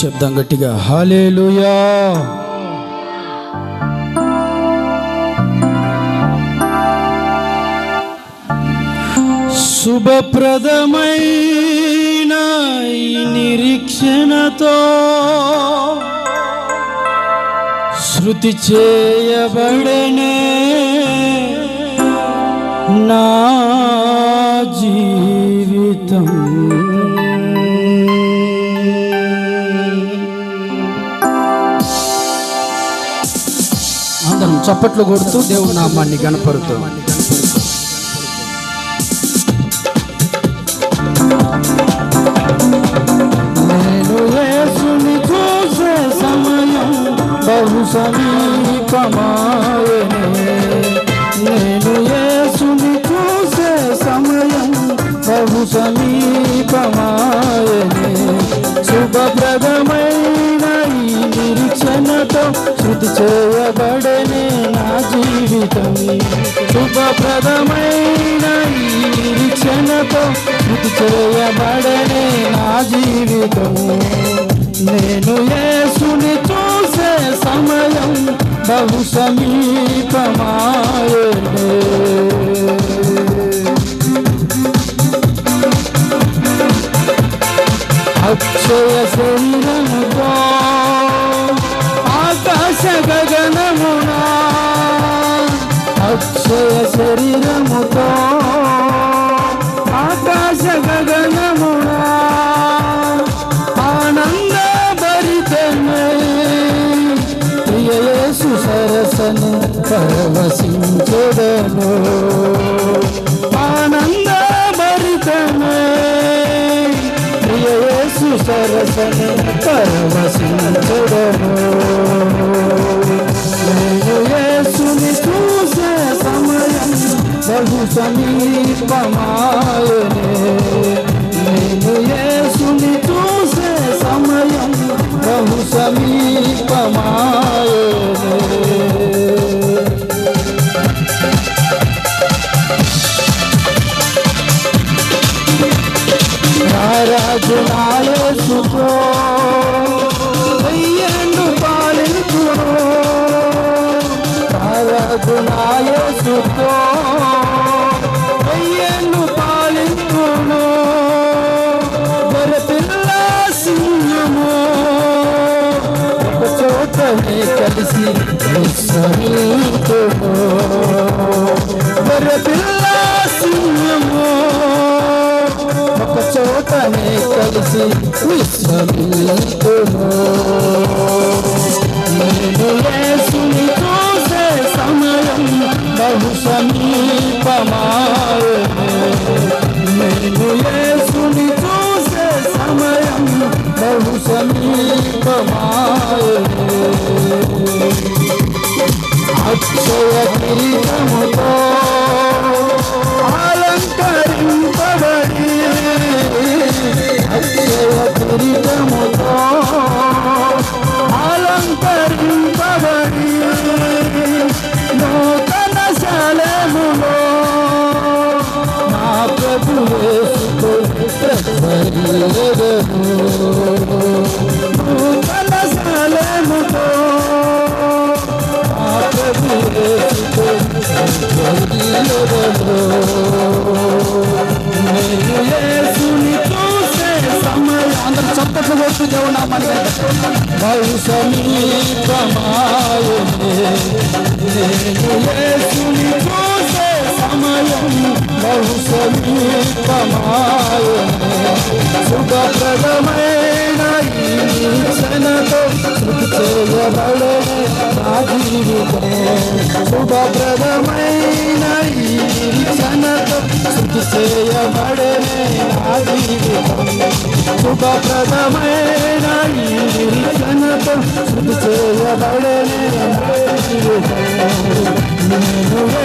చెప్దాం గట్టిగా. హాలేలుయా శుభప్రదమైన నిరీక్షణతో శృతి చేయబడే చప్పట్లు కొడుతూ దేవుని నామాన్ని గణపరుతూ. సమయం బహు సమీపమా? శృతి చేయబడనే నా జీవితం. శుభప్రదమైన ఈ నిరీక్షణతో శృతి చేయబడనే నా జీవితం. నేను యేసుని చూసే సమయం బహు సమీపమా? గగనమునా ఆనంద భరితమై ప్రియయేసు సరసను పరవశించదను. ఆనంద భరితమై ప్రియయేసు సరసను సమీపమాయనే రాజు నాయసుతో వెయ్యండు పాలించును రాజు చోటనే కలిసి విశ్రమించును గొర్రెపిల్ల సింహము ఒక చోటనే కలిసి విశ్రమించును బహు సమీపమాయనే అక్షయ కిరీటముతో చప్పట్లు కొట్టు దేవుడు నామాన్ని బహు సమీపమాయనే సమీపమాయనే శుభప్రదమైన ఈ నిరీక్షణతో నా జీవితం శుభప్రదమైన ఈ శృతి చేయబడనే నా జీవితం శుభప్రదమైన శృతి నా జీవితం నేను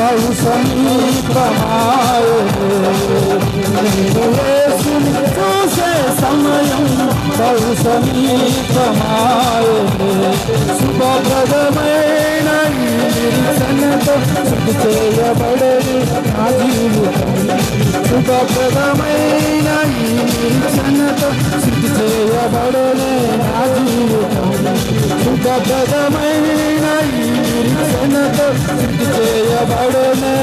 బహు సమీపమాయేసుని చూసే సమయం బహు సమీపమాయే శుభప్రదమైన ఈ నిరీక్షణతో శుద్ధి చేయబడని నా జీవితం సుఖప్రదమైన సన్నత శృతి చేయబడలే నా జీవితం సుఖప్రదమైన సన్నత శృతి చేయబడలే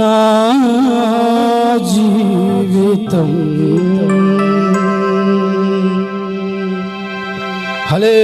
నా జీవితం హలే